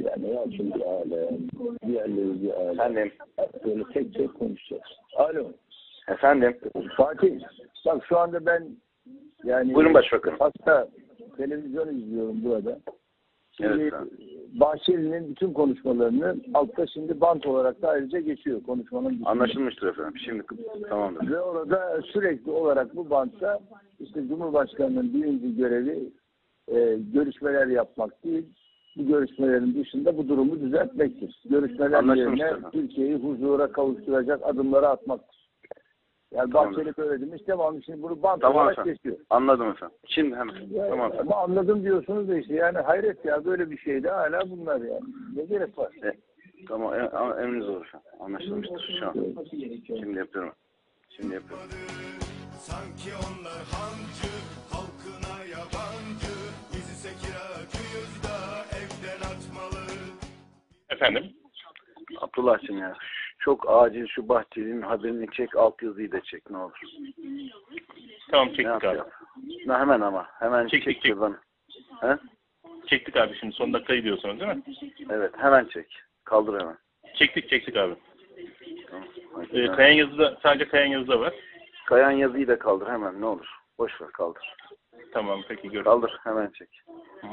Yani ya şimdi alem, diğerleri bir alem. Efendim. Böyle tek tek konuşacağız. Alo. Efendim. Fatih, bak şu anda ben yani Buyurun başbakanım. hasta televizyon izliyorum burada. Şimdi Evet. Bahçeli'nin bütün konuşmalarını altta şimdi bant olarak da ayrıca geçiyor konuşmanın. bütünü. Anlaşılmıştır efendim. Şimdi tamamdır. Ve orada sürekli olarak bu bantta işte Cumhurbaşkanı'nın birinci görevi e, görüşmeler yapmak değil, bu görüşmelerin dışında bu durumu düzeltmektir. Görüşmeler yerine. Türkiye'yi huzura kavuşturacak adımları atmaktır. Yani Tamamdır. Bahçeli böyle demiş, tamam şimdi bunu bant Tamam olarak efendim. kesiyor. Anladım efendim. Şimdi hemen. Ya, Tamam efendim. Ama anladım diyorsunuz da işte yani hayret ya böyle bir şeyde hala bunlar yani. Ne gerek var? E, tamam. E, a- emriniz olur efendim. Anlaşılmıştır şu an. Şimdi yapıyorum. Şimdi yapıyorum. Sanki onlar hancı, halkına yabancı. Efendim? Abdullah'cığım ya. Çok acil şu Bahçeli'nin haberini çek. Altyazıyı da çek ne olur. Tamam çektik abi. Ne hemen ama. Hemen Çektik, çek çek. bana. He? Çektik abi şimdi son dakikayı diyorsunuz değil mi? Evet hemen çek. Kaldır hemen. Çektik çektik abi. Tamam. Ee, kayan yazıda sadece kayan yazıda var. Kayan yazıyı da kaldır hemen ne olur. Boş ver kaldır. Tamam peki görüşürüz. Kaldır hemen çek. Hı.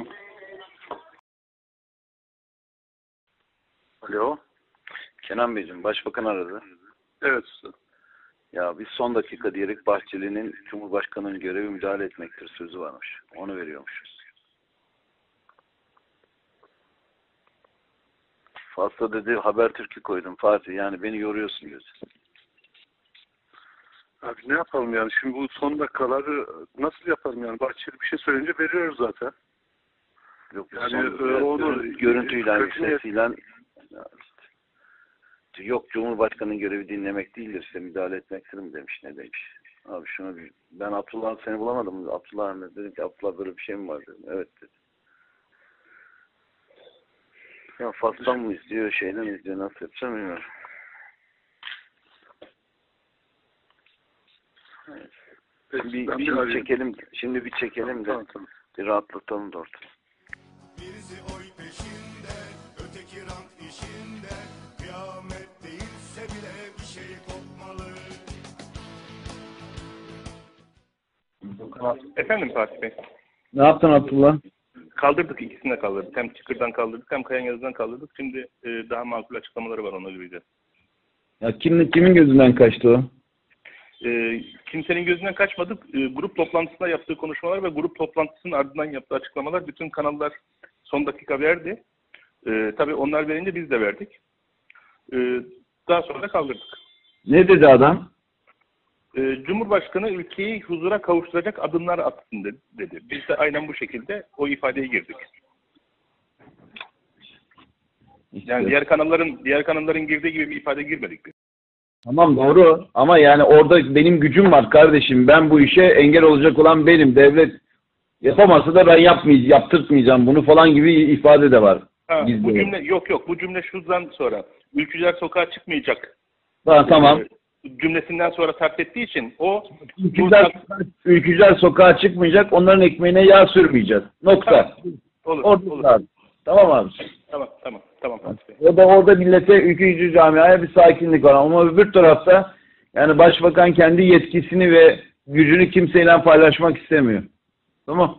Alo. Kenan Beyciğim başbakan aradı. Evet usta. Ya biz son dakika diyerek Bahçeli'nin Cumhurbaşkanı'nın görevi müdahale etmektir sözü varmış. Onu veriyormuşuz. Fazla dedi Habertürk'ü koydum Fatih. Yani beni yoruyorsun gözü. Abi ne yapalım yani şimdi bu son dakikaları nasıl yapalım yani Bahçeli bir şey söyleyince veriyoruz zaten. Yok Yani, son- e, onu- görüntüyle, kötü niyet- sesiyle yok Cumhurbaşkanı'nın görevi dinlemek değildir işte müdahale etmektir mi demiş ne demiş. Abi şunu bir, ben Abdullah seni bulamadım. Abdullah Ahmet dedim ki Abdullah böyle bir şey mi var dedim. Evet dedi. Ya Fas'tan mı izliyor şeyden mi izliyor nasıl yapacağım bilmiyorum. Evet. Peki, Bir, bir şimdi arayayım. çekelim, şimdi bir çekelim de Tamam, tamam. bir rahatlatalım da ortalığı. Birisi oy peşinde, şey kopmalı. Efendim Fatih Bey. Ne yaptın Abdullah? Kaldırdık ikisini de kaldırdık. Hem Çıkır'dan kaldırdık hem Kayan yazıdan kaldırdık. Şimdi e, daha makul açıklamaları var ona göreceğiz. Ya kimin, kimin gözünden kaçtı o? E, kimsenin gözünden kaçmadık. E, grup toplantısında yaptığı konuşmalar ve grup toplantısının ardından yaptığı açıklamalar bütün kanallar son dakika verdi. E, tabii onlar verince biz de verdik. E, daha sonra da kaldırdık. Ne dedi adam? E, Cumhurbaşkanı ülkeyi huzura kavuşturacak adımlar atsın de- dedi. Biz de aynen bu şekilde o ifadeye girdik. Yani diğer kanalların diğer kanalların girdiği gibi bir ifade girmedik biz. Tamam doğru ama yani orada benim gücüm var kardeşim. Ben bu işe engel olacak olan benim. Devlet yapamazsa da ben yapmayacağım, yaptırtmayacağım bunu falan gibi ifade de var. Ha, bu cümle yok yok bu cümle şuradan sonra ülkücüler sokağa çıkmayacak Tamam. e, cümlesinden sonra sarf ettiği için o Ülkücüler, ülkücüler sokağa çıkmayacak, onların ekmeğine yağ sürmeyeceğiz. Nokta. olur Orada olur. abi. Tamam abi. Tamam tamam tamam. O da orada millete ülkücü camiaya bir sakinlik var. Ama öbür tarafta yani başbakan kendi yetkisini ve gücünü kimseyle paylaşmak istemiyor. Tamam.